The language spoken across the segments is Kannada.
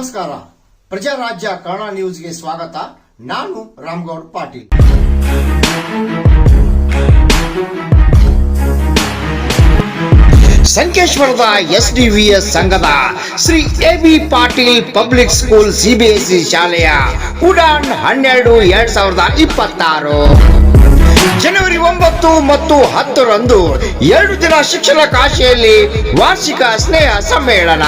ನಮಸ್ಕಾರ. ಪ್ರಜಾರಾಜ್ಯ ಕನ್ನಡ ನ್ಯೂಸ್ಗೆ ಸ್ವಾಗತ. ನಾನು ರಾಮ್ಗೌಡ್ ಪಾಟೀಲ್. ಸಂಕೇಶ್ವರದ ಎಸ್ಡಿವಿಎಸ್ ಸಂಘದ Shri A B Patil public school CBSE ಶಾಲೆಯ ಉಡಾನ್ ಹನ್ನೆರಡು ಎರಡ್ ಸಾವಿರದ ಇಪ್ಪತ್ತಾರು. ಜನವರಿ ಒಂಬತ್ತು ಮತ್ತು ಹತ್ತರಂದು ಎರಡು ದಿನ ಶಿಕ್ಷಣ ಕಾಶಿಯಲ್ಲಿ ವಾರ್ಷಿಕ ಸ್ನೇಹ ಸಮ್ಮೇಳನ.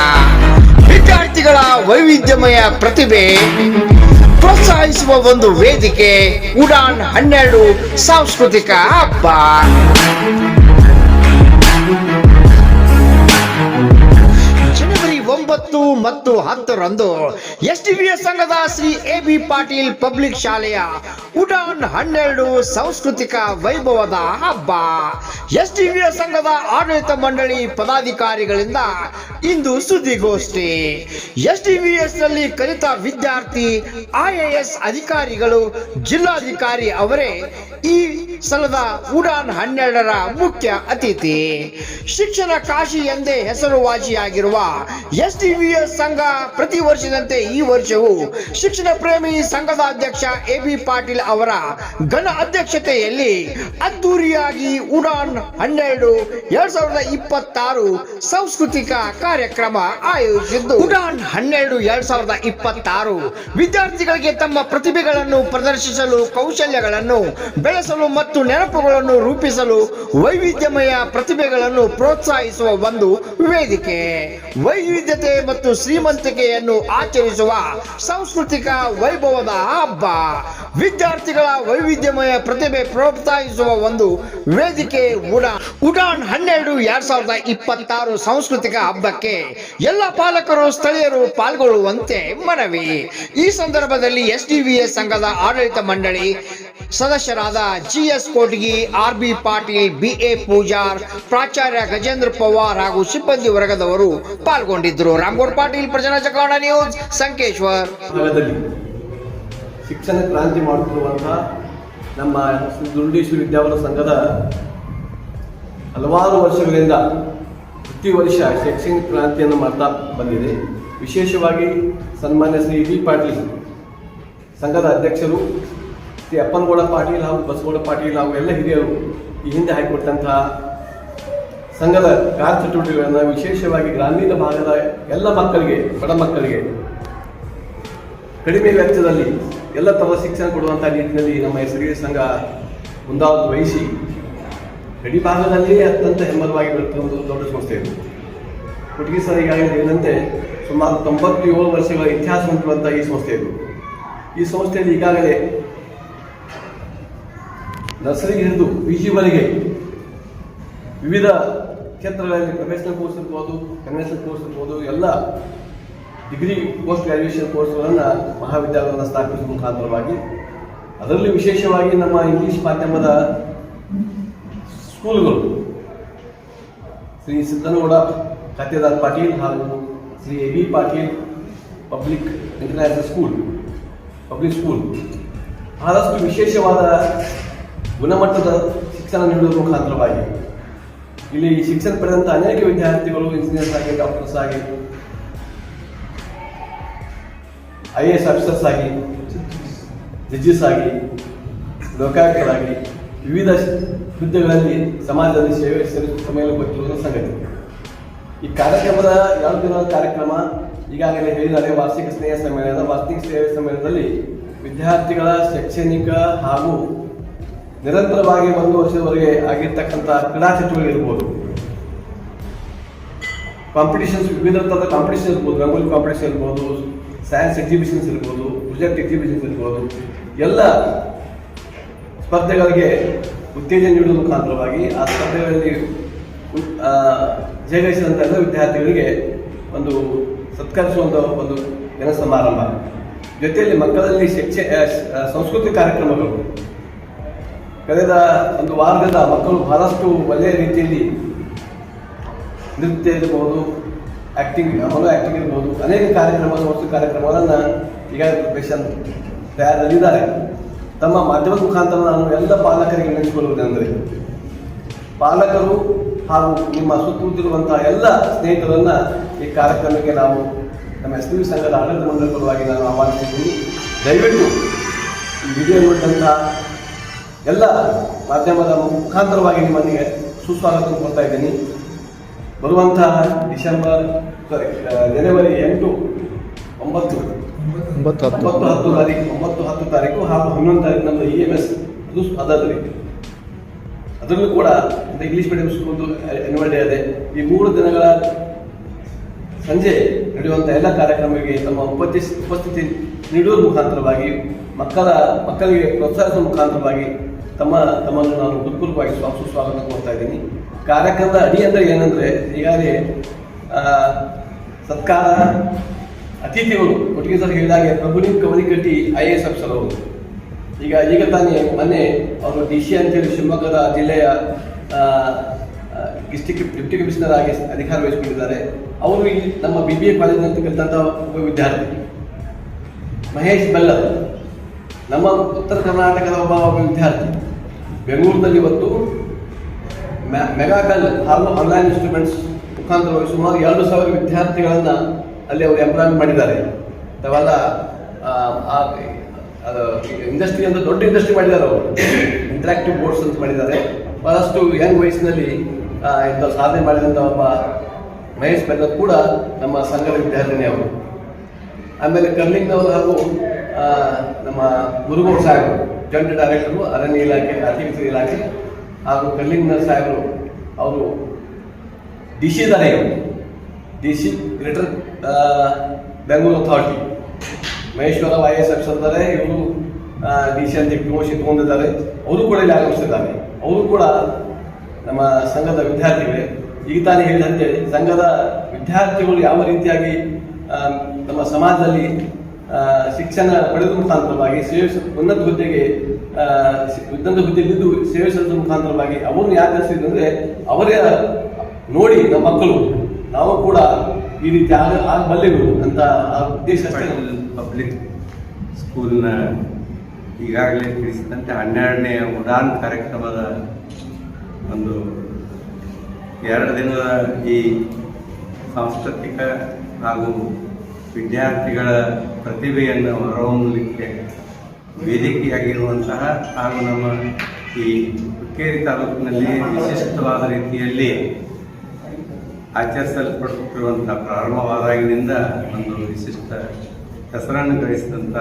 ವಿದ್ಯಾರ್ಥಿಗಳ ವೈವಿಧ್ಯಮಯ ಪ್ರತಿಭೆ ಪ್ರೋತ್ಸಾಹಿಸುವ ಒಂದು ವೇದಿಕೆ ಉಡಾನ್ ಹನ್ನೆರಡು ಸಾಂಸ್ಕೃತಿಕ ಹಬ್ಬ. ಒಂಬತ್ತು ಮತ್ತು ಹತ್ತರಂದು ಎಸ್ ಟಿ ಸಂಘದ Shri A B Patil public ಶಾಲೆಯ ಉಡಾನ್ ಹನ್ನೆರಡು ಸಾಂಸ್ಕೃತಿಕ ವೈಭವದ ಹಬ್ಬ. ಎಸ್ ಟಿ ಸಂಘದ ಆಡಳಿತ ಮಂಡಳಿ ಪದಾಧಿಕಾರಿಗಳಿಂದ ಇಂದು ಸುದ್ದಿಗೋಷ್ಠಿ. ಎಸ್ ಟಿ ನಲ್ಲಿ ಕಲಿತ ವಿದ್ಯಾರ್ಥಿ ಐಎಎಸ್ ಅಧಿಕಾರಿಗಳು, ಜಿಲ್ಲಾಧಿಕಾರಿ ಅವರೇ ಈ ಸಲದ ಉಡಾನ್ ಹನ್ನೆರಡರ ಮುಖ್ಯ ಅತಿಥಿ. ಶಿಕ್ಷಣ ಕಾಶಿ ಎಂದೇ ಹೆಸರುವಾಸಿಯಾಗಿರುವ ಎಸ್ ಸಂಘ ಪ್ರತಿ ವರ್ಷದಂತೆ ಈ ವರ್ಷವೂ ಶಿಕ್ಷಣ ಪ್ರೇಮಿ ಸಂಘದ ಅಧ್ಯಕ್ಷ ಎ ಬಿ ಪಾಟೀಲ್ ಅವರ ಘನ ಅಧ್ಯಕ್ಷತೆಯಲ್ಲಿ ಅದ್ದೂರಿಯಾಗಿ ಉಡಾನ್ ಹನ್ನೆರಡು ಎರಡ್ ಸಾವಿರದ ಇಪ್ಪತ್ತಾರು ಸಾಂಸ್ಕೃತಿಕ ಕಾರ್ಯಕ್ರಮ ಆಯೋಜಿಸಿದ್ದು. ಉಡಾನ್ ಹನ್ನೆರಡು ಎರಡ್ ಸಾವಿರದ ಇಪ್ಪತ್ತಾರು ವಿದ್ಯಾರ್ಥಿಗಳಿಗೆ ತಮ್ಮ ಪ್ರತಿಭೆಗಳನ್ನು ಪ್ರದರ್ಶಿಸಲು, ಕೌಶಲ್ಯಗಳನ್ನು ಬೆಳೆಸಲು ಮತ್ತು ನೆನಪುಗಳನ್ನು ರೂಪಿಸಲು ವೈವಿಧ್ಯಮಯ ಪ್ರತಿಭೆಗಳನ್ನು ಪ್ರೋತ್ಸಾಹಿಸುವ ಒಂದು ವೇದಿಕೆ. ವೈವಿಧ್ಯತೆ ಮತ್ತು ಶ್ರೀಮಂತಿಕೆಯನ್ನು ಆಚರಿಸುವ ಸಾಂಸ್ಕೃತಿಕ ವೈಭವದ ಹಬ್ಬ. ವಿದ್ಯಾರ್ಥಿಗಳ ವೈವಿಧ್ಯಮಯ ಪ್ರತಿಭೆ ಪ್ರೋತ್ಸಾಹಿಸುವ ಒಂದು ವೇದಿಕೆ ಉಡಾನ್ ಉಡಾನ್ ಹನ್ನೆರಡು ಎರಡ್ ಸಾವಿರದ ಇಪ್ಪತ್ತಾರು ಸಾಂಸ್ಕೃತಿಕ ಹಬ್ಬಕ್ಕೆ ಎಲ್ಲ ಪಾಲಕರು ಸ್ಥಳೀಯರು ಪಾಲ್ಗೊಳ್ಳುವಂತೆ ಮನವಿ. ಈ ಸಂದರ್ಭದಲ್ಲಿ ಎಸ್ ಸಂಘದ ಆಡಳಿತ ಮಂಡಳಿ ಸದಸ್ಯರಾದ G S Kotagi, R B Patil, B A Pujar, ಪ್ರಾಚಾರ್ಯ ಗಜೇಂದ್ರ ಪವಾರ್ ಹಾಗೂ ಸಿಬ್ಬಂದಿ ವರ್ಗದವರು ಪಾಲ್ಗೊಂಡಿದ್ದರು. ರಾಮಗೌರ್ ಪಾಟೀಲ್, ಪ್ರಜನ ಚಕ್ರವಾಣ ನ್ಯೂಸ್, ಸಂಕೇಶ್ವರ್. ಶಿಕ್ಷಣ ಕ್ರಾಂತಿ ಮಾಡುತ್ತಿರುವಂತಹ ನಮ್ಮ ದುರುಡೇಶ್ವರ ವಿದ್ಯಾವರ ಸಂಘದ ಹಲವಾರು ವರ್ಷಗಳಿಂದ ಪ್ರತಿ ವರ್ಷ ಶೈಕ್ಷಣಿಕ ಕ್ರಾಂತಿಯನ್ನು ಮಾಡ್ತಾ ಬಂದಿದೆ. ವಿಶೇಷವಾಗಿ ಸನ್ಮಾನ್ಯ ಶ್ರೀ ಪಾಟೀಲ್ ಸಂಘದ ಅಧ್ಯಕ್ಷರು ಶ್ರೀ ಅಪ್ಪನಗೌಡ ಪಾಟೀಲ್ ಹಾಗೂ ಬಸಗೌಡ ಪಾಟೀಲ್ ಹಾಗೂ ಎಲ್ಲ ಹಿರಿಯರು ಈ ಹಿಂದೆ ಹಾಕಿಕೊಟ್ಟಂತಹ ಸಂಘದ ಕಾರ್ಯಚಟುವಟಿಕೆಗಳನ್ನು ವಿಶೇಷವಾಗಿ ಗ್ರಾಮೀಣ ಭಾಗದ ಎಲ್ಲ ಮಕ್ಕಳಿಗೆ, ಬಡ ಮಕ್ಕಳಿಗೆ ಕಡಿಮೆ ವೆಚ್ಚದಲ್ಲಿ ಎಲ್ಲ ತಮ್ಮ ಶಿಕ್ಷಣ ಕೊಡುವಂಥ ನಿಟ್ಟಿನಲ್ಲಿ ನಮ್ಮ ಹೆಸರಿಗೆ ಸಂಘ ಮುಂದಾವತ್ತು ವಹಿಸಿ ಗಡಿ ಭಾಗದಲ್ಲಿ ಅತ್ಯಂತ ಹೆಮ್ಮರವಾಗಿ ಬರುತ್ತಿರುವುದು ದೊಡ್ಡ ಸಂಸ್ಥೆ ಇದು. ಕೊಟ್ಟಿಗೆ ಸರ್ ಈಗಾಗಲೇ ಹೇಳಿದಂತೆ ಸುಮಾರು ತೊಂಬತ್ತೇಳು ವರ್ಷಗಳ ಇತಿಹಾಸ ಹೊಂದಿರುವಂಥ ಈ ಸಂಸ್ಥೆ ಇದು. ಈ ಸಂಸ್ಥೆಯಲ್ಲಿ ಈಗಾಗಲೇ ನರ್ಸರಿಗೆ ಹಿಡಿದು ಪಿ ವಿವಿಧ ಕ್ಷೇತ್ರಗಳಲ್ಲಿ ಪ್ರೊಫೆಷನಲ್ ಕೋರ್ಸ್ ಇರ್ಬೋದು ಕನ್ವೆನ್ಷನಲ್ ಕೋರ್ಸ್ ಇರ್ಬೋದು, ಎಲ್ಲ ಡಿಗ್ರಿ ಪೋಸ್ಟ್ ಗ್ರಾಜುಯೇಷನ್ ಕೋರ್ಸ್ಗಳನ್ನು ಮಹಾವಿದ್ಯಾಲಯಗಳನ್ನು ಸ್ಥಾಪಿಸುವ ಮುಖಾಂತರವಾಗಿ ಅದರಲ್ಲಿ ವಿಶೇಷವಾಗಿ ನಮ್ಮ ಇಂಗ್ಲಿಷ್ ಮಾಧ್ಯಮದ ಸ್ಕೂಲ್ಗಳು ಶ್ರೀ ಸಿದ್ದನಗೌಡ ಖಾತೆದಾರ್ ಪಾಟೀಲ್ ಹಾಗೂ Shri A B Patil public international school public school ಬಹಳಷ್ಟು ವಿಶೇಷವಾದ ಗುಣಮಟ್ಟದ ಶಿಕ್ಷಣ ನೀಡುವ ಮುಖಾಂತರವಾಗಿ ಇಲ್ಲಿ ಶಿಕ್ಷಣ ಪಡೆದಂಥ ಅನೇಕ ವಿದ್ಯಾರ್ಥಿಗಳು ಇಂಜಿನಿಯರ್ಸ್ ಆಗಿ ಡಾಕ್ಟರ್ಸ್ ಆಗಿ ಐ ಎ ಎಸ್ ಆಫೀಸರ್ಸ್ ಆಗಿ ಜಡ್ಜಸ್ ಆಗಿ, ಲೋಕಾಯುಕ್ತರಾಗಿ ವಿವಿಧ ಹುದ್ದೆಗಳಲ್ಲಿ ಸಮಾಜದಲ್ಲಿ ಸೇವೆ ಸಲ್ಲಿಸುವ ಕೊಟ್ಟಿರುವ ಸಂಗತಿ. ಈ ಕಾರ್ಯಕ್ರಮದ ಎರಡು ದಿನದ ಕಾರ್ಯಕ್ರಮ ಈಗಾಗಲೇ ಹೇಳಿದ್ದಾರೆ, ವಾರ್ಷಿಕ ಸ್ನೇಹ ಸಮ್ಮೇಳನ. ವಾರ್ಷಿಕ ಸೇವೆ ಸಮ್ಮೇಳನದಲ್ಲಿ ವಿದ್ಯಾರ್ಥಿಗಳ ಶೈಕ್ಷಣಿಕ ಹಾಗೂ ನಿರಂತರವಾಗಿ ಒಂದು ವರ್ಷದವರೆಗೆ ಆಗಿರ್ತಕ್ಕಂಥ ಕ್ರೀಡಾ ಇರ್ಬೋದು. ಕಾಂಪಿಟೇಷನ್ಸ್ ವಿವಿಧ ಥರದ ಕಾಂಪಿಟೇಷನ್ ಇರ್ಬೋದು. ರಂಗೋಲಿ ಕಾಂಪಿಟೇಷನ್ ಇರ್ಬೋದು ಸೈನ್ಸ್ ಎಕ್ಸಿಬಿಷನ್ಸ್ ಇರ್ಬೋದು ಪ್ರೊಜೆಕ್ಟ್ ಎಕ್ಸಿಬಿಷನ್ಸ್ ಇರ್ಬೋದು. ಎಲ್ಲ ಸ್ಪರ್ಧೆಗಳಿಗೆ ಉತ್ತೇಜನ ನೀಡುವ ಮುಖಾಂತರವಾಗಿ ಆ ಸ್ಪರ್ಧೆಗಳಲ್ಲಿ ಜಯಗಳಿಸಿದಂಥ ಎಲ್ಲ ವಿದ್ಯಾರ್ಥಿಗಳಿಗೆ ಒಂದು ಸತ್ಕರಿಸುವಂಥ ಒಂದು ಜನ ಸಮಾರಂಭ ಜೊತೆಯಲ್ಲಿ ಮಕ್ಕಳಲ್ಲಿ ಶಿಕ್ಷೆ ಸಂಸ್ಕೃತಿ ಕಾರ್ಯಕ್ರಮಗಳು. ಕಳೆದ ಒಂದು ವಾರದಿಂದ ಮಕ್ಕಳು ಬಹಳಷ್ಟು ಒಳ್ಳೆಯ ರೀತಿಯಲ್ಲಿ ನೃತ್ಯ ಇರ್ಬೋದು ಆ್ಯಕ್ಟಿಂಗ್ ಮನೋ ಆ್ಯಕ್ಟಿಂಗ್ ಇರ್ಬೋದು, ಅನೇಕ ಕಾರ್ಯಕ್ರಮ ಸಂಸ್ಥೆ ಕಾರ್ಯಕ್ರಮಗಳನ್ನು ಈಗಾಗಲೇ ಪೇಷನ್ ತಯಾರಲ್ಲಿದ್ದಾರೆ ತಮ್ಮ ಮಾಧ್ಯಮದ ಮುಖಾಂತರ ನಾನು ಎಲ್ಲ ಪಾಲಕರಿಗೆ ನೆನೆಸಿಕೊಳ್ಳುವುದೆಂದರೆ ಪಾಲಕರು ಹಾಗೂ ನಿಮ್ಮ ಸುತ್ತಮುತ್ತಿರುವಂತಹ ಎಲ್ಲ ಸ್ನೇಹಿತರನ್ನು ಈ ಕಾರ್ಯಕ್ರಮಕ್ಕೆ ನಾವು ನಮ್ಮ ಎಸ್ ಪಿ ಸಂಘದ ಆಡಳಿತ ಮಂಡಳಿ ಪರವಾಗಿ ನಾನು ಆಹ್ವಾನಿಸಿದ್ದೀನಿ. ದಯವಿಟ್ಟು ವಿಡಿಯೋ ನೋಡಿದಂಥ ಎಲ್ಲ ಮಾಧ್ಯಮದ ಮುಖಾಂತರವಾಗಿ ನಿಮ್ಮನ್ನು ಸುಸ್ವಾಗತ ಕೊಡ್ತಾ ಇದ್ದೀನಿ. ಬರುವಂತಹ ಡಿಸೆಂಬರ್ ಸಾರಿ ಜನವರಿ ಎಂಟು ಒಂಬತ್ತು ಒಂಬತ್ತು ಹತ್ತು. ಒಂಬತ್ತು ಹತ್ತು ತಾರೀಕು ಒಂಬತ್ತು ಹತ್ತು ತಾರೀಕು ಹಾಗೂ ಹನ್ನೊಂದು ತಾರೀಕು ನಮ್ಮದು ಇ ಎಂ ಎಸ್ ಅದು ಅದರಲ್ಲಿ ಅದರಲ್ಲೂ ಕೂಡ ಇಂಗ್ಲಿಷ್ ಮೀಡಿಯಂ ಸ್ಕೂಲ್ದು ಆನ್ಯುವಲ್ ಡೇ ಅದೇ. ಈ ಮೂರು ದಿನಗಳ ಸಂಜೆ ನಡೆಯುವಂಥ ಎಲ್ಲ ಕಾರ್ಯಕ್ರಮಗಳಿಗೆ ತಮ್ಮ ಉಪಸ್ಥಿತಿ ಉಪಸ್ಥಿತಿ ನೀಡುವ ಮುಖಾಂತರವಾಗಿ ಮಕ್ಕಳ ಮಕ್ಕಳಿಗೆ ಪ್ರೋತ್ಸಾಹಿಸುವ ಮುಖಾಂತರವಾಗಿ ತಮ್ಮ ತಮ್ಮನ್ನು ನಾನು ಗುರುಕುಲವಾಗಿ ಸ್ವಾ ಸ್ವಾಗತ ಕೊಡ್ತಾ ಇದ್ದೀನಿ. ಕಾರ್ಯಕ್ರಮದ ಅಡಿ ಅಂದರೆ ಏನಂದರೆ, ಈಗಾಗಲೇ ಸತ್ಕಾರ ಅತಿಥಿಗಳು, ಒಟ್ಟಿಗೆ ಸರ್ ಹೇಳಿದಾಗೆ Prabhuling Kavanikatti I A S Afsar ಅವರು. ಈಗ ಈಗ ತಾನೇ ಮೊನ್ನೆ ಅವರು ಡಿ ಸಿ ಅಂತೇಳಿ ಶಿವಮೊಗ್ಗದ ಜಿಲ್ಲೆಯ ಡಿಸ್ಟಿಕ್ ಡಿಪ್ಟಿ ಕಮಿಷನರ್ ಆಗಿ ಅಧಿಕಾರ ವಹಿಸಿಕೊಂಡಿದ್ದಾರೆ. ಅವರು ಇಲ್ಲಿ ನಮ್ಮ ಬಿ ಬಿ ಎ ಕಾಲೇಜಿನಲ್ಲಿ ಕಲಿತಂಥ ಒಬ್ಬ ವಿದ್ಯಾರ್ಥಿ, ಮಹೇಶ್ ಬೆಲ್ಲರ್ ನಮ್ಮ ಉತ್ತರ ಕರ್ನಾಟಕದ ಒಬ್ಬ ವಿದ್ಯಾರ್ಥಿ. ಬೆಂಗಳೂರಿನಲ್ಲಿ ಇವತ್ತು ಮೆಗಾಕಲ್ ಹಾಗೂ ಆನ್ಲೈನ್ ಇನ್ಸ್ಟ್ರೂಮೆಂಟ್ಸ್ ಮುಖಾಂತರವಾಗಿ ಸುಮಾರು ಎರಡು ಸಾವಿರ ವಿದ್ಯಾರ್ಥಿಗಳನ್ನ ಅಲ್ಲಿ ಅವರು ಎಂಪ್ಲಾಯ್ ಮಾಡಿದ್ದಾರೆ. ಅವೆಲ್ಲ ಇಂಡಸ್ಟ್ರಿ ಅಂತ ದೊಡ್ಡ ಇಂಡಸ್ಟ್ರಿ ಮಾಡಿದ್ದಾರೆ ಅವರು. ಇಂಟ್ರಾಕ್ಟಿವ್ ಬೋರ್ಡ್ಸ್ ಅಂತ ಮಾಡಿದ್ದಾರೆ. ಬಹಳಷ್ಟು ಯಂಗ್ ವಯಸ್ಸಿನಲ್ಲಿ ಇಂಥ ಸಾಧನೆ ಮಾಡಿದಂಥ ಒಬ್ಬ ಮಹೇಶ್ ಬೆಲ್ಲರ್ ಕೂಡ ನಮ್ಮ ಸಂಘದ ವಿದ್ಯಾರ್ಥಿನಿ ಅವರು. ಆಮೇಲೆ ಕರ್ಲಿಂಗ್ನವರು ಹಾಗೂ ನಮ್ಮ ಮುರುಗೋಡ್ ಸಾಹೇಬರು. ಜಾಯಿಂಟ್ ಡೈರೆಕ್ಟರು ಅರಣ್ಯ ಇಲಾಖೆ ಅತಿಥಿ ಇಲಾಖೆ ಹಾಗೂ ಕರ್ಲಿಂಗ್ನ ಸಾಹೇಬರು, ಅವರು ಡಿ ಸಿ ಇದ್ದಾರೆ D C greater Bengaluru authority Maheshwara Y S ಎಫ್ಸರ್ ಇದ್ದಾರೆ ಇವರು ಡಿ ಸಿ ಅಂತ ಪ್ರಮೋಷನ್ ತಗೊಂಡಿದ್ದಾರೆ. ಅವರು ಕೂಡ ಇಲ್ಲಿ ಆಗಮಿಸಿದ್ದಾರೆ ಅವರು ಕೂಡ ನಮ್ಮ ಸಂಘದ ವಿದ್ಯಾರ್ಥಿಗಳೇ. ಈಗ ತಾನೇ ಹೇಳಿದಂತೆ ಸಂಘದ ವಿದ್ಯಾರ್ಥಿಗಳು ಯಾವ ರೀತಿಯಾಗಿ ನಮ್ಮ ಸಮಾಜದಲ್ಲಿ ಶಿಕ್ಷಣ ಪಡೆದ ಮುಖಾಂತರವಾಗಿ ಸೇವೆ ಉನ್ನತ ಹುದ್ದೆಗೆ ಉನ್ನತ ಹುದ್ದೆಯಲ್ಲಿದ್ದು ಸೇವೆ ಸಲ್ಲಿಸುವ ಮುಖಾಂತರವಾಗಿ ಅವರು ಯಾಕೆ ಅಂದ್ರೆ ಅವರೇ ನೋಡಿ ನಮ್ಮ ಮಕ್ಕಳು ನಾವು ಕೂಡ ಈ ರೀತಿ ಆಗ, ಆಗಬಲ್ಲೆವು ಅಂತ ಆ ಉದ್ದೇಶ. ಪಬ್ಲಿಕ್ ಸ್ಕೂಲ್ನ ಈಗಾಗಲೇ ತಿಳಿಸಿದಂತೆ ಹನ್ನೆರಡನೇ ಉಡಾನ್ ಕಾರ್ಯಕ್ರಮದ ಒಂದು ಎರಡು ದಿನದ ಈ ಸಾಂಸ್ಕೃತಿಕ ಹಾಗೂ ವಿದ್ಯಾರ್ಥಿಗಳ ಪ್ರತಿಭೆಯನ್ನು ಹೊರಹೊಮ್ಮಲಿಕ್ಕೆ ವೇದಿಕೆಯಾಗಿರುವಂತಹ ಹಾಗೂ ನಮ್ಮ ಈ ಹುಕ್ಕೇರಿ ತಾಲೂಕಿನಲ್ಲಿ ವಿಶಿಷ್ಟವಾದ ರೀತಿಯಲ್ಲಿ ಆಚರಿಸಲ್ಪಟ್ಟಿರುವಂಥ ಪ್ರಾರಂಭವಾದಾಗಿನಿಂದ ಒಂದು ವಿಶಿಷ್ಟ ಹೆಸರನ್ನು ಗಳಿಸಿದಂಥ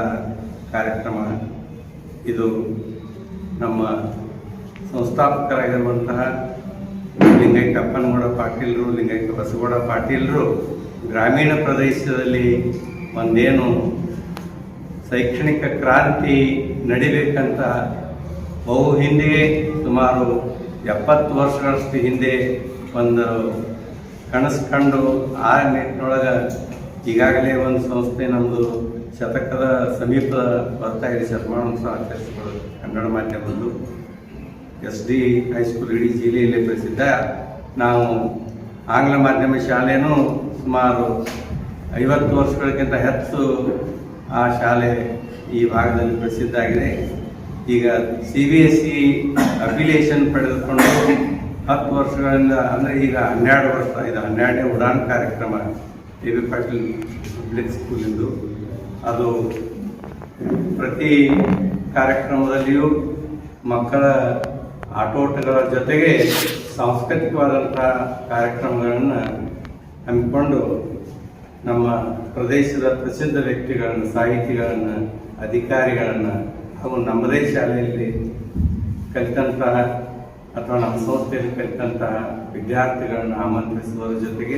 ಕಾರ್ಯಕ್ರಮ ಇದು. ನಮ್ಮ ಸಂಸ್ಥಾಪಕರಾಗಿರುವಂತಹ ಲಿಂಗೈಕ್ಯ ಅಪ್ಪನಗೌಡ ಪಾಟೀಲರು ಲಿಂಗೈಕ್ಯ ಬಸಗೌಡ ಪಾಟೀಲರು ಗ್ರಾಮೀಣ ಪ್ರದೇಶದಲ್ಲಿ ಒಂದೇನು ಶೈಕ್ಷಣಿಕ ಕ್ರಾಂತಿ ನಡಿಬೇಕಂತ ಬಹು ಹಿಂದೆಯೇ ಸುಮಾರು ಎಪ್ಪತ್ತು ವರ್ಷಗಳಷ್ಟು ಹಿಂದೆ ಒಂದು ಕನಸು ಕಂಡು ಆ ನಿಟ್ಟಿನೊಳಗೆ ಈಗಾಗಲೇ ಒಂದು ಸಂಸ್ಥೆ ನಮ್ಮದು ಶತಕದ ಸಮೀಪ ಬರ್ತಾ ಇದೆ. ಶತಮಾನೋತ್ಸವ ಆಚರಿಸಿಕೊಳ್ಳೋದು. ಕನ್ನಡ ಮಾಧ್ಯಮದ್ದು. ಎಸ್ ಡಿ ಹೈಸ್ಕೂಲ್ ಇಡೀ ಜಿಲ್ಲೆಯಲ್ಲಿ ಪ್ರಸಿದ್ಧ. ನಾವು ಆಂಗ್ಲ ಮಾಧ್ಯಮ ಶಾಲೆಯೂ ಸುಮಾರು ಐವತ್ತು ವರ್ಷಗಳಿಗಿಂತ ಹೆಚ್ಚು ಆ ಶಾಲೆ ಈ ಭಾಗದಲ್ಲಿ ಪ್ರಸಿದ್ಧ ಆಗಿದೆ ಈಗ C B S C affiliation ಪಡೆದುಕೊಂಡು ಹತ್ತು ವರ್ಷಗಳಿಂದ, ಅಂದರೆ ಈಗ ಹನ್ನೆರಡು ವರ್ಷ, ಇದು ಹನ್ನೆರಡನೇ ಉಡಾನ್ ಕಾರ್ಯಕ್ರಮ ಎ ಬಿ ಪಾಟೀಲ್ ಪಬ್ಲಿಕ್ ಸ್ಕೂಲಿಂದು ಅದು ಪ್ರತಿ ಕಾರ್ಯಕ್ರಮದಲ್ಲಿಯೂ ಮಕ್ಕಳ ಆಟೋಟಗಳ ಜೊತೆಗೆ ಸಾಂಸ್ಕೃತಿಕವಾದಂಥ ಕಾರ್ಯಕ್ರಮಗಳನ್ನು ಹಮ್ಮಿಕೊಂಡು ನಮ್ಮ ಪ್ರದೇಶದ ಪ್ರಸಿದ್ಧ ವ್ಯಕ್ತಿಗಳನ್ನು, ಸಾಹಿತಿಗಳನ್ನು, ಅಧಿಕಾರಿಗಳನ್ನು ಹಾಗೂ ನಮ್ಮದೇ ಶಾಲೆಯಲ್ಲಿ ಕಲಿತಂತಹ ಅಥವಾ ನಮ್ಮ ಸಂಸ್ಥೆಯಲ್ಲಿ ಕಲಿತಂತಹ ವಿದ್ಯಾರ್ಥಿಗಳನ್ನು ಆಮಂತ್ರಿಸುವುದರ ಜೊತೆಗೆ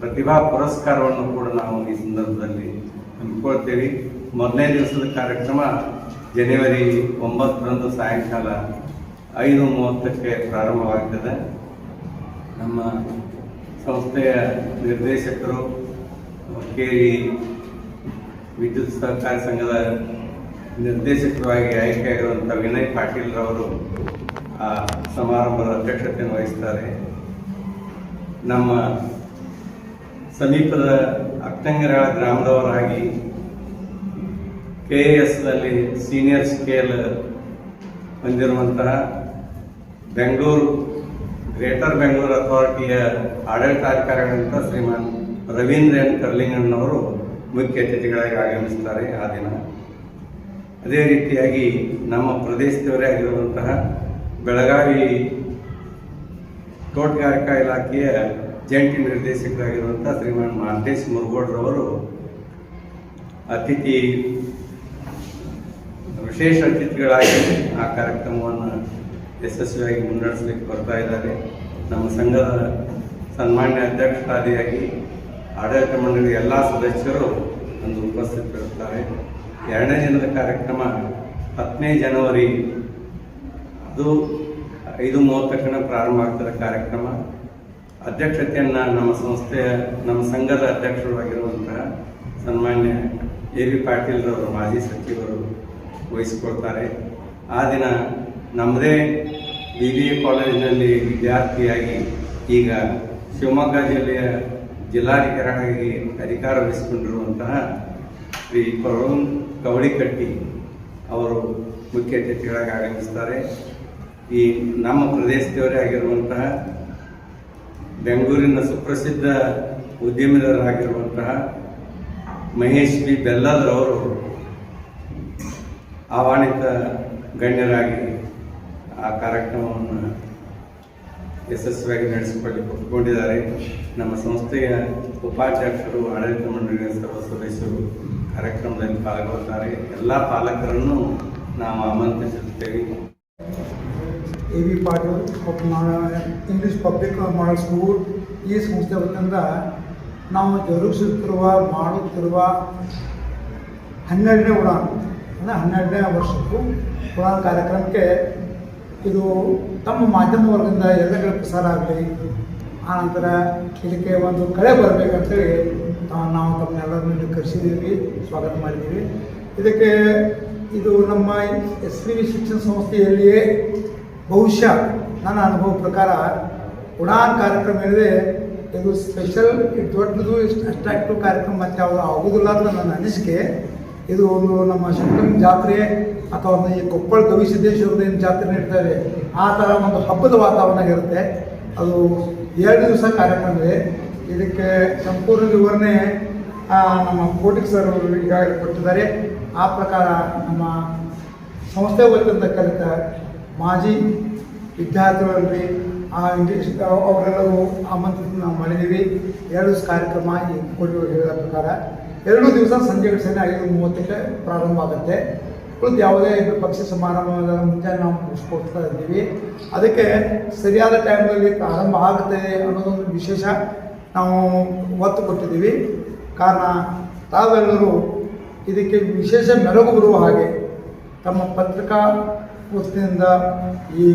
ಪ್ರತಿಭಾ ಪುರಸ್ಕಾರವನ್ನು ಕೂಡ ನಾವು ಈ ಸಂದರ್ಭದಲ್ಲಿ ಹಮ್ಮಿಕೊಳ್ತೇವೆ. ಮೊದಲನೇ ದಿವಸದ ಕಾರ್ಯಕ್ರಮ ಜನವರಿ ಒಂಬತ್ತರಂದು ಸಾಯಂಕಾಲ ಐದು ಮೂವತ್ತಕ್ಕೆ ಪ್ರಾರಂಭವಾಗ್ತದೆ. ನಮ್ಮ ಸಂಸ್ಥೆಯ ನಿರ್ದೇಶಕರು ಕೇರಿ ವಿದ್ಯುತ್ ಸಹಕಾರ ಸಂಘದ ನಿರ್ದೇಶಕರಾಗಿ ಆಯ್ಕೆಯಾಗಿರುವಂಥ ವಿನಯ್ ಪಾಟೀಲ್ರವರು ಆ ಸಮಾರಂಭದ ಅಧ್ಯಕ್ಷತೆಯನ್ನು ವಹಿಸ್ತಾರೆ. ನಮ್ಮ ಸಮೀಪದ ಅಕ್ಕಂಗರಾಳ ಗ್ರಾಮದವರಾಗಿ ಕೆ ಎ ಎಸ್ನಲ್ಲಿ ಸೀನಿಯರ್ ಸ್ಕೇಲ್ ಹೊಂದಿರುವಂತಹ ಬೆಂಗಳೂರು, ಗ್ರೇಟರ್ ಬೆಂಗಳೂರು ಅಥಾರಿಟಿಯ ಆಡಳಿತಾಧಿಕಾರಿಗಳಂತ ಶ್ರೀಮಾನ್ ರವೀಂದ್ರ ಎನ್. ಕರ್ಲಿಂಗಣ್ಣವರು ಮುಖ್ಯ ಅತಿಥಿಗಳಾಗಿ ಆಗಮಿಸ್ತಾರೆ ಆ ದಿನ. ಅದೇ ರೀತಿಯಾಗಿ ನಮ್ಮ ಪ್ರದೇಶದವರೇ ಆಗಿರುವಂತಹ ಬೆಳಗಾವಿ ತೋಟಗಾರಿಕಾ ಇಲಾಖೆಯ ಜಂಟಿ ನಿರ್ದೇಶಕರಾಗಿರುವಂಥ ಶ್ರೀಮಾನ್ ಮಾಂತೇಶ್ ಮುರುಗೋಡ್ರವರು ಅತಿಥಿ, ವಿಶೇಷ ಅತಿಥಿಗಳಾಗಿ ಆ ಕಾರ್ಯಕ್ರಮವನ್ನು ಯಶಸ್ವಿಯಾಗಿ ಮುನ್ನಡೆಸಲಿಕ್ಕೆ ಬರ್ತಾ ಇದ್ದಾರೆ. ನಮ್ಮ ಸಂಘದ ಸನ್ಮಾನ್ಯ ಅಧ್ಯಕ್ಷರಾದಿಯಾಗಿ ಆಡಳಿತ ಮಂಡಳಿ ಎಲ್ಲ ಸದಸ್ಯರು ಒಂದು ಉಪಸ್ಥಿತರಿರ್ತಾರೆ ಎರಡನೇ ದಿನದ ಕಾರ್ಯಕ್ರಮ ಹತ್ತನೇ ಜನವರಿ, ಅದು ಐದು ಮೂವತ್ತಕ್ಕನ ಪ್ರಾರಂಭ ಆಗ್ತದ ಕಾರ್ಯಕ್ರಮ. ಅಧ್ಯಕ್ಷತೆಯನ್ನು ನಮ್ಮ ಸಂಸ್ಥೆಯ, ನಮ್ಮ ಸಂಘದ ಅಧ್ಯಕ್ಷರು ಆಗಿರುವಂತಹ ಸನ್ಮಾನ್ಯ ಎ ವಿ ಪಾಟೀಲ್ರವರು, ಮಾಜಿ ಸಚಿವರು ವಹಿಸಿಕೊಳ್ತಾರೆ. ಆ ದಿನ ನಮ್ಮದೇ ಬಿ ಬಿ ಕಾಲೇಜಿನಲ್ಲಿ ವಿದ್ಯಾರ್ಥಿಯಾಗಿ ಈಗ ಶಿವಮೊಗ್ಗ ಜಿಲ್ಲೆಯ ಜಿಲ್ಲಾಧಿಕಾರಿಯಾಗಿ ಅಧಿಕಾರ ವಹಿಸಿಕೊಂಡಿರುವಂತಹ ಶ್ರೀ ಕರುಣ್ ಕವಳಿಕಟ್ಟಿ ಅವರು ಮುಖ್ಯ ಅತಿಥಿಗಳಾಗಿ ಆಗಮಿಸ್ತಾರೆ. ಈ ನಮ್ಮ ಪ್ರದೇಶದವರೇ ಆಗಿರುವಂತಹ ಬೆಂಗಳೂರಿನ ಸುಪ್ರಸಿದ್ಧ ಉದ್ಯಮಿಗಳಾಗಿರುವಂತಹ ಮಹೇಶ್ ಬಿ. ಬೆಲ್ಲದ್ರವರು ಆಹ್ವಾನಿತ ಗಣ್ಯರಾಗಿ ಆ ಕಾರ್ಯಕ್ರಮವನ್ನು ಯಶಸ್ವಿಯಾಗಿ ನಡೆಸಿಕೊಳ್ಳಿಕ್ಕೆ ಒಪ್ಪಿಕೊಂಡಿದ್ದಾರೆ ನಮ್ಮ ಸಂಸ್ಥೆಯ ಉಪಾಧ್ಯಕ್ಷರು, ಆಡಳಿತ ಮಂಡಳಿಯ ಸರ್ವ ಸದಸ್ಯರು ಕಾರ್ಯಕ್ರಮದಲ್ಲಿ ಪಾಲ್ಗೊಳ್ಳುತ್ತಾರೆ ಎಲ್ಲ ಪಾಲಕರನ್ನು ನಾವು ಆಮಂತ್ರಿಸುತ್ತೇವೆ. A V Patil English public model school ಈ ಸಂಸ್ಥೆ ವತಿಯಿಂದ ನಾವು ಜರುಗಿಸುತ್ತಿರುವ, ಮಾಡುತ್ತಿರುವ ಹನ್ನೆರಡನೇ ಉಡಾನ್, ಅಂದರೆ ಹನ್ನೆರಡನೇ ವರ್ಷಕ್ಕೂ ಉಡಾನ್ ಕಾರ್ಯಕ್ರಮಕ್ಕೆ ಇದು ತಮ್ಮ ಮಾಧ್ಯಮ ವರ್ಗದಿಂದ ಎಲ್ಲಗಳ ಪ್ರಸಾರ ಆಗಲಿ ಆನಂತರ ಇದಕ್ಕೆ ಒಂದು ಕಳೆ ಬರಬೇಕಂತೇಳಿ ನಾವು ತಮ್ಮನ್ನೆಲ್ಲರನ್ನು ಕರೆಸಿದ್ದೀವಿ, ಸ್ವಾಗತ ಮಾಡಿದ್ದೀವಿ. ಇದಕ್ಕೆ ಇದು ನಮ್ಮ ಎಸ್ ವಿ ಶಿಕ್ಷಣ ಸಂಸ್ಥೆಯಲ್ಲಿಯೇ ಬಹುಶಃ ನನ್ನ ಅನುಭವ ಪ್ರಕಾರ ಉಡಾನ್ ಕಾರ್ಯಕ್ರಮ ಏನಿದೆ ಇದು ಸ್ಪೆಷಲ್ ದೊಡ್ಡದು ಅಟ್ರಾಕ್ಟಿವ್ ಕಾರ್ಯಕ್ರಮ ಮತ್ತು ಯಾವುದು ಆಗುವುದಿಲ್ಲ ಅಂತ ನನ್ನ ಅನಿಸಿಕೆ. ಇದು ಒಂದು ನಮ್ಮ ಶಿವಕಂ ಜಾತ್ರೆ ಅಥವಾ ಈ ಕೊಪ್ಪಳ ಗವಿಸಿದ್ದೇಶ್ವರದ ಏನು ಜಾತ್ರೆ ನಡೀತಾರೆ, ಆ ಥರ ಒಂದು ಹಬ್ಬದ ವಾತಾವರಣ ಇರುತ್ತೆ. ಅದು ಎರಡು ದಿವಸ ಕಾರ್ಯಕ್ರಮ ಇದೆ ಇದಕ್ಕೆ ಸಂಪೂರ್ಣ ವಿವರಣೆ ನಮ್ಮ ಕೋಟಿಕ್ ಸರ್ ಈಗಾಗಲೇ ಕೊಟ್ಟಿದ್ದಾರೆ. ಆ ಪ್ರಕಾರ ನಮ್ಮ ಸಂಸ್ಥೆ ವತಿಯಿಂದ ಕಲಿತ ಮಾಜಿ ವಿದ್ಯಾರ್ಥಿಗಳಲ್ಲಿ ಆ ಇಂಗ್ಲೀಷ್, ಅವರೆಲ್ಲರೂ ಆಮಂತ್ರಣ ನಾವು ಮಾಡಿದ್ದೀವಿ. ಎರಡು ದಿವಸ ಕಾರ್ಯಕ್ರಮ ಈ ಕೊಡುವ ಹೇಳಿದ ಪ್ರಕಾರ. ಎರಡು ದಿವಸ ಸಂಜೆ ಸಂಜೆ ಐದು ಮೂವತ್ತಕ್ಕೆ ಪ್ರಾರಂಭ ಆಗುತ್ತೆ ಉಳಿದು ಯಾವುದೇ ಪಕ್ಷ ಸಮಾರಂಭದ ಮುಂಚೆ ನಾವು ಮುಗಿಸ್ಕೊಡ್ತಾ ಇದ್ದೀವಿ. ಅದಕ್ಕೆ ಸರಿಯಾದ ಟೈಮ್ನಲ್ಲಿ ಪ್ರಾರಂಭ ಆಗುತ್ತೆ ಅನ್ನೋದೊಂದು ವಿಶೇಷ ನಾವು ಒತ್ತು ಕೊಟ್ಟಿದ್ದೀವಿ. ಕಾರಣ ತಾವೆಲ್ಲರೂ ಇದಕ್ಕೆ ವಿಶೇಷ ಮೆರಗು ಬರುವ ಹಾಗೆ ತಮ್ಮ ಪತ್ರಿಕಾ ವೃತ್ತಿಯಿಂದ ಈ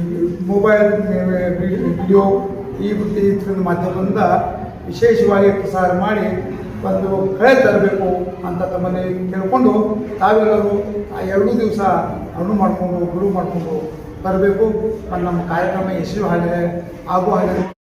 ಮೊಬೈಲ್ ವಿಡಿಯೋ ಈ ವೃತ್ತಿ ಮಾಧ್ಯಮದಿಂದ ವಿಶೇಷವಾಗಿ ಪ್ರಸಾರ ಮಾಡಿ ಒಂದು ಕಳೆ ತರಬೇಕು ಅಂತ ತಮ್ಮಲ್ಲಿ ಕೇಳಿಕೊಂಡು ತಾವೆಲ್ಲರೂ ಆ ಎರಡು ದಿವಸ ಅಣು ಮಾಡಿಕೊಂಡು, ಗುರು ಮಾಡಿಕೊಂಡು ಬರಬೇಕು. ನಮ್ಮ ಕಾರ್ಯಕ್ರಮ ಯಶಸ್ವಿ ಆಗಿದೆ ಆಗುವ ಹಾಗೆ.